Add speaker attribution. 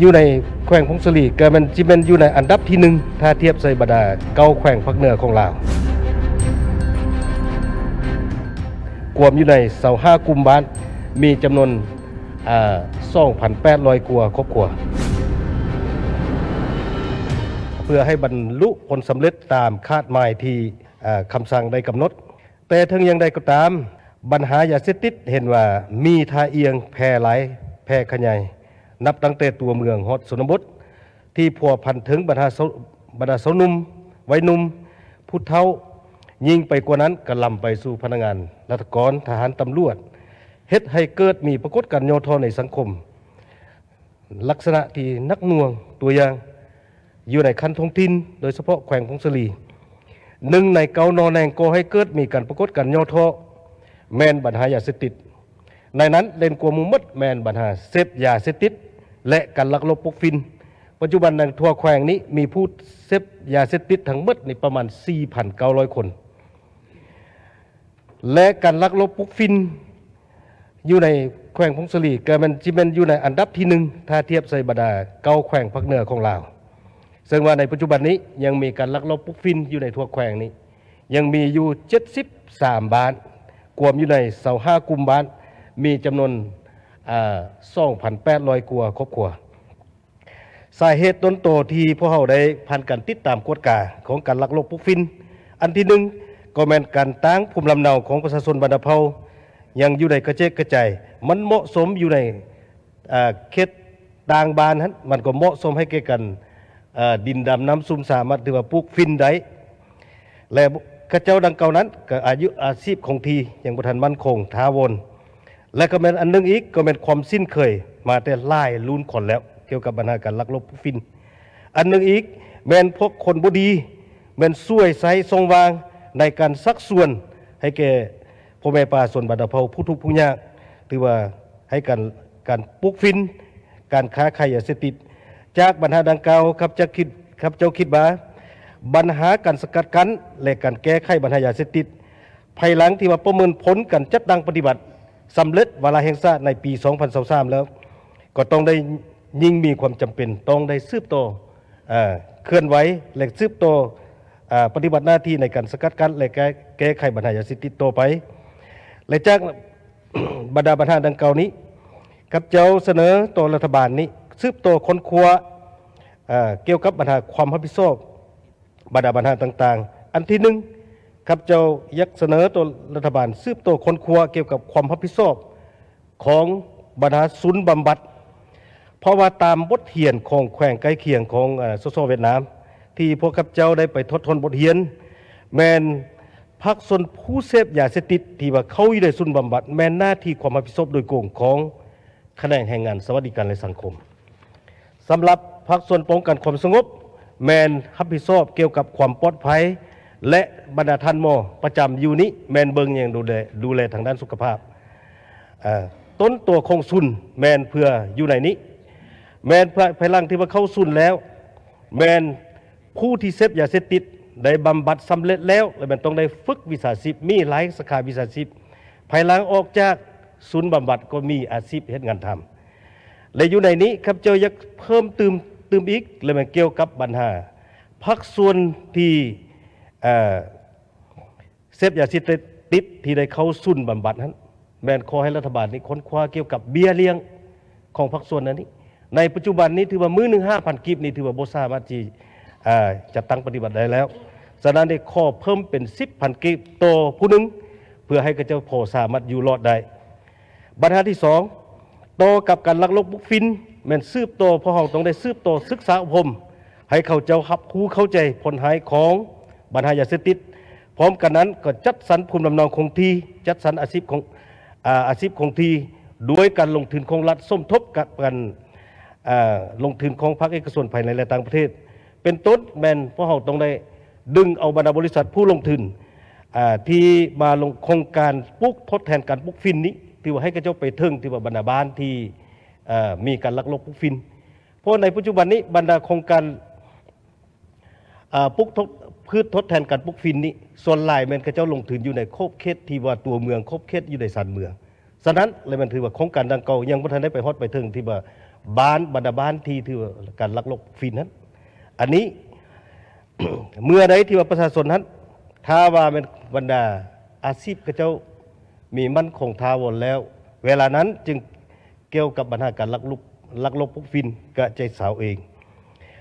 Speaker 1: อยู่ในแขวงพงศลีก็มันสิเป็นอยู่ในอันดับที่หนึ่งถ้าเทียบใส่บรรดาเก้าแขวงภาคเหนือของลาวกวมอยู่ในเสาห้ากลุ่มบ้าน มีจำนวนสอ่า2,800กว่าครอบครัว เพื่อให้บรรลุผลสำเร็จตามคาดหมายที่คำสั่งได้กำหนด แต่ถึงอย่างใดก็ตาม ปัญหายาเสพติดเห็นว่ามีท่าเอียงแพร่หลแพร่ขยาย นับตั้งแต่ตัวเมืองฮอดสนบทที่พัวพันถึงบรรดาสาวบรรดาสาวนุ่มวัยหนุ่มผู้เฒ่ายิ่งไปกว่านั้นก็ลำไปสู่พนักงานรัฐกรทหารตำรวจเฮ็ดให้เกิดมีปรากฏการณ์โยธในสังคม ลักษณะที่นักน่วงตัวอย่างอยู่ในคันทงทิน โดยเฉพาะแขวงพงศลีหนึ่งในเกานอแนงก่อให้เกิดมีการปรากฏการณ์ย่อแมนบัญหายาเสพติดในนั้นเล่นกลัวมุมดแมนบัญหาเสพยาเสพติด และการลักลอบปกฟิน ปัจจุบันในทั่วแขวงนี้มีผู้เสพยาเสพติดทั้งหมดในประมาณ 4,900 คน และการลักลอบปกฟิน อยู่ในแขวงพงศลีเก็มันจิเป็นอยู่ในอันดับที่หนึ่งถ้าเทียบใส่บรรดาเก้าแขวงภาคเหนือของลาวซึ่งว่าในปัจจุบันนี้ยังมีการลักลอบปุกฟินอยู่ในทั่วแขวงนี้ ยังมีอยู่ 73 บ้านกวมอยู่ในเสาห้ากลุ่มบ้าน มีจำนวน สอ่า2,800กว่าครอบครัว สาเหตุต้นโตที่พวกเราได้ผ่านการติดตามกวดกาของการลักลอบปลุกฟิน อันที่หนึ่งก็แมนการตั้งภูมิลำเนาของประชาชนบรรดาเผ่ายังอยู่ในกระเจกกระจายมันเหมาะสมอยู่ในเขตต่างบ้านนั้นมันก็เหมาะสมให้แก่กันดินดำน้ำซุ่มสามารถที่ว่าปลูกฟินได้และข้าเจ้าดังเก่านั้นก็อายุอาชีพคงทีอย่างประธานมั่นคงท้าวร และก็เป็นอันหนึงอีกก็เป็นความสิ้นเคย มาแต่ไล่รุ่นคนแล้ว เกี่ยวกับปัญหาการลักลอบฟิน อันหนึงอีกแม่นพวกคนบดีแม่นช่วยใส่ทรงวางในการซักส่วนให้แก่พ่อแม่ป่าส่วนบรรดาเผ่าผู้ทุกข์ผู้ยากถือว่าให้การการปลุกฟิน การค้าขายยาเสพติดจากปัญหาดังกล่าวครับจะคิดครับเจ้าคิดว่าปัญหาการสกัดกั้นและการแก้ไขปัญหายาเสพติดภายหลังที่ว่าประเมินผลการจัดตั้งปฏิบัติ สำเร็จวาระแห่งชาติในปี 2023 แล้ว ก็ต้องได้ยิ่งมีความจำเป็น ต้องได้สืบโตเคลื่อนไหวและสืบโตปฏิบัติหน้าที่ในการสกัดกั้นและแก้แกไขปัญหายาเสพติดต่อไป และจากบรรดาปัญหาดังกล่าวนี้กับเจ้าเสนอต่อรัฐบาลนี้สืบโตค้นคว้าอ่าเกี่ยวกับปัญหาความรับผิดชอบบรรดาปัญหาต่าง ๆ อันที่หนึ่ง ข้าพเจ้ายักเสนอตัวรัฐบาลสืบตัวคนครัวเกี่ยวกับความรับผิดชอบของบรรดาศูนย์บำบัด เพราะว่าตามบทเรียนของแขวงใกล้เคียงของเอ่อสสเวียดนาม ที่พวกข้าพเจ้าได้ไปทดทนบทเรียน แมนพักส่วนผู้เสพยาเสพติดที่ว่าเขาอยู่ในศูนย์บำบัด แมนหน้าที่ความรับผิดชอบโดยโกงของแขนงแห่งงานสวัสดิการและสังคมสำหรับภาคส่วนป้องกันความสงบ แมนรับผิดชอบเกี่ยวกับความปลอดภัย และบรรดาท่านหมอประจำอยู่นี้แมนเบิงอย่างดูแลดูแลทางด้านสุขภาพต้นตัวคงสุนแมนเพื่ออยู่ในนี้ แมนภายหลังที่ว่าเข้าสุนแล้ว แมนผู้ที่เสพยาเสพติดได้บำบัดสำเร็จแล้วและมันต้องได้ฝึกวิชาชีพมีหลายสาขาวิชาชีพภายหลังออกจากศูนย์บำบัดก็มีอาชีพเฮ็ดงานทำและอยู่ในนี้ครับเจ้าอยากเพิ่มเติมเติมอีกเลยมันเกี่ยวกับปัญหาพักส่วนที่ เอ่อเสพยาเสพติดที่ได้เข้าสุ่นบำบัดนั้น แมนขอให้รัฐบาลนี้ค้นคว้าเกี่ยวกับเบี้ยเลี้ยงของพักส่วนนั้นนี้ในปัจจุบันนี้ถือว่ามือหนึ่งห้าพันกิบนี่ถือว่าโบสามารถที่อ่าจะตั้งปฏิบัติได้แล้วฉะนั้นได้ข้อเพิ่มเป็นสิบพันกิบต่อผู้หนึ่งเพื่อให้กระเจ้าพอสามารถอยู่รอดได้ปัญหาที่สองโตกับการลักลอบบุกฟินแม่นซืบโตเพราะเราต้องได้ซืบโตศึกษาอบรมให้เขาเจ้าฮับคูเข้าใจผลหายของ ปัญหายาเสพติดพร้อมกันนั้นก็จัดสรรภูมิลำเนาคงที่จัดสรรอาชีพของอาชีพคงที่ด้วยการลงทุนของรัฐสมทบกับกันลงทุนของภาคเอกชนภายในและต่างประเทศ เป็นต้นแมนเพราะเราต้องได้ดึงเอาบรรดาบริษัทผู้ลงทุนที่มาลงโครงการปลุกทดแทนการปลุกฟินนี้ที่ว่าให้กระเจ้าไปถึงที่ว่าบรรดาบ้านที่มีการลักลอบปลุกฟิน เพราะในปัจจุบันนี้บรรดาโครงการปลุกทด พืชทดแทนการปลุกฟินนี้ส่วนหลายแมันกระเจ้าลงทุนอยู่ในโคบเขตที่ว่าตัวเมืองโคบเขตอยู่ในสันเมืองฉะนั้นเลยมันถือว่าโครงการดังเก่ายังไม่ทันได้ไปฮอดไปถึงที่ว่าบ้านบรรดาบ้านที่ถือว่าการลักลอบฟินนั้น อันนี้ เมื่อใดที่ว่าประชาชนนั้น ถ้าว่าเป็นบรรดาอาชีพกระเจ้ามีมั่นคงทาวรแล้ว เวลานั้นจึงเกี่ยวกับปัญหาการลักลุกลักลอบพวกฟินกระใจสาวเอง